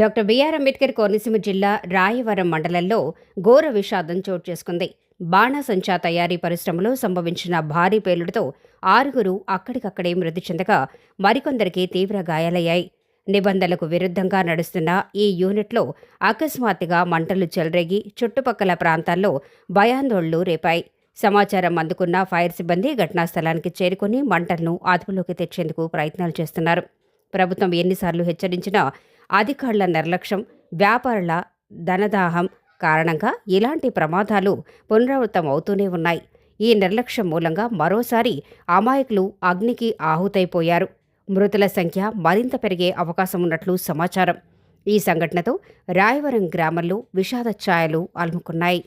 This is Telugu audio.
డాక్టర్ బిఆర్ అంబేద్కర్ కోనసీమ జిల్లా రాయవరం మండలంలో ఘోర విషాదం చోటు చేసుకుంది. బాణాసంచా తయారీ పరిశ్రమలో సంభవించిన భారీ పేలుడుతో ఆరుగురు అక్కడికక్కడే మృతి చెందగా మరికొందరికి తీవ్ర గాయాలయ్యాయి. నిబంధనలకు విరుద్ధంగా నడుస్తున్న ఈ యూనిట్లో అకస్మాత్తుగా మంటలు చెలరేగి చుట్టుపక్కల ప్రాంతాల్లో భయాందోళనలు రేపాయి. సమాచారం అందుకున్న ఫైర్ సిబ్బంది ఘటనా స్థలానికి చేరుకుని మంటలను అదుపులోకి తెచ్చేందుకు ప్రయత్నాలు చేస్తున్నారు. ప్రభుత్వం ఎన్నిసార్లు హెచ్చరించినా అధికారుల నిర్లక్ష్యం వ్యాపారుల ధనదాహం కారణంగా ఇలాంటి ప్రమాదాలు పునరావృతం అవుతూనే ఉన్నాయి. ఈ నిర్లక్ష్యం మూలంగా మరోసారి అమాయకులు అగ్నికి ఆహుతైపోయారు. మృతుల సంఖ్య మరింత పెరిగే అవకాశం ఉన్నట్లు సమాచారం. ఈ సంఘటనతో రాయవరం గ్రామంలో విషాద ఛాయలు అలుముకున్నాయి.